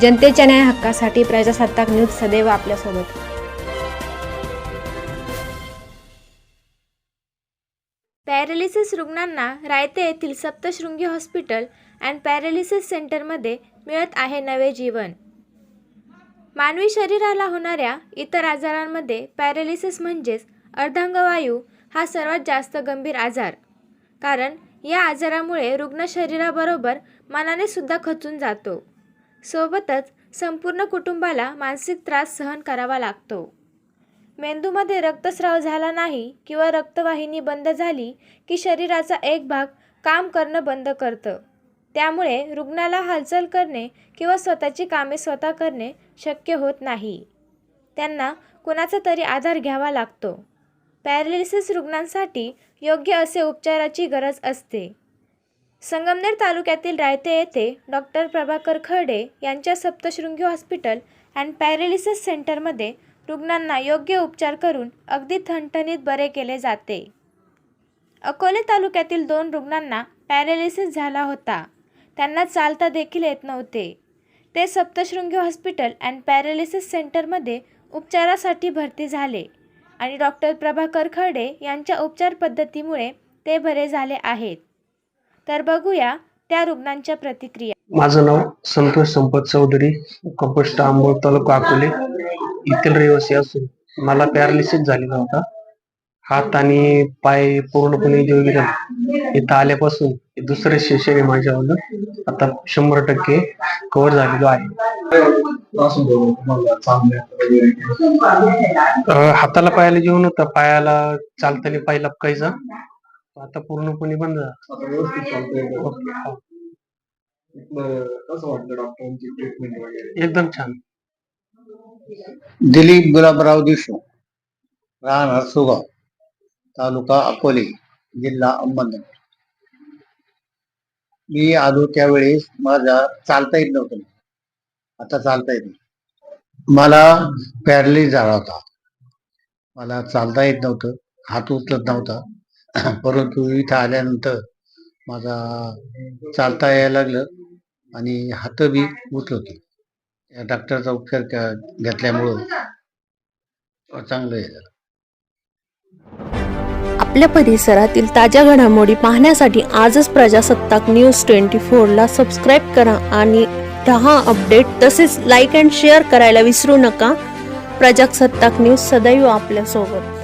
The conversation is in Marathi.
जनतेच्या न्याय हक्कासाठी प्रजासत्ताक न्यूज सदैव आपल्यासोबत. पॅरालिसिस रुग्णांना रायते येथील सप्तशृंगी हॉस्पिटल अँड पॅरालिसिस सेंटरमध्ये मिळत आहे नवे जीवन. मानवी शरीराला होणाऱ्या इतर आजारांमध्ये पॅरालिसिस म्हणजेच अर्धांगवायू हा सर्वात जास्त गंभीर आजार. कारण या आजारामुळे रुग्ण शरीराबरोबर मनाने सुद्धा खचून जातो. सोबतच संपूर्ण कुटुंबाला मानसिक त्रास सहन करावा लागतो. मेंदूमध्ये रक्तस्राव झाला नाही किंवा रक्तवाहिनी बंद झाली की शरीराचा एक भाग काम करणं बंद करतं. त्यामुळे रुग्णाला हालचाल करणे किंवा स्वतःची कामे स्वतः करणे शक्य होत नाही. त्यांना कुणाचा तरी आधार घ्यावा लागतो. पॅरालिसिस रुग्णांसाठी योग्य असे उपचाराची गरज असते. संगमनेर तालुक्यातील रायते येथे डॉक्टर प्रभाकर खर्डे यांच्या सप्तशृंगी हॉस्पिटल अँड पॅरालिसिस सेंटरमध्ये रुग्णांना योग्य उपचार करून अगदी ठणठणीत बरे केले जाते. अकोले तालुक्यातील दोन रुग्णांना पॅरालिसिस झाला होता. त्यांना चालता देखील येत नव्हते. ते सप्तशृंगी हॉस्पिटल अँड पॅरालिसिस सेंटरमध्ये उपचारासाठी भरती झाले आणि डॉक्टर प्रभाकर खर्डे यांच्या उपचार पद्धतीमुळे ते बरे झाले आहेत. तर बघूया त्या रुग्णांच्या प्रतिक्रिया. माझं नाव संतोष संपत चौधरी कंपोस्ट आंबोळ तालुका अकोले येथील रहिवासी असून मला पॅरालिसिस झालेला होता. हात आणि पाय पूर्णपणे जीव इथं आल्यापासून हे दुसरे शिक्षण आहे माझ्यावर आता शंभर टक्के कव्हर झालेलो आहे. अं, हाताला पायाला जेवण होता. पायाला चालताना पाय लपकायचा आता पूर्णपणे बंद झाला हो. कसं वाटलं डॉक्टरांची ट्रीटमेंट वगैरे? एकदम छान. दिलीप गुलाबराव देशमुख राहणार सुगाव तालुका अकोले जिल्हा अहमदनगर. मी आलो त्यावेळेस माझा चालता येत नव्हतं. आता चालता येत मला पॅरलिस झाला होता. मला चालता येत नव्हतं हात उचलत नव्हता. परंतु इथं आल्यानंतर माझा चालता यायला लागलं आणि हात बी उचलत या डॉक्टरचा उपचार घेतल्यामुळं चांगलं झालं. आपल्या परिसरातील ताज्या घडामोडी पाहण्यासाठी आजच प्रजासत्ताक न्यूज ट्वेंटी फोरला सबस्क्राईब करा आणि दहा अपडेट तसेच लाईक अँड शेअर करायला विसरू नका. प्रजासत्ताक न्यूज सदैव आपल्यासोबत.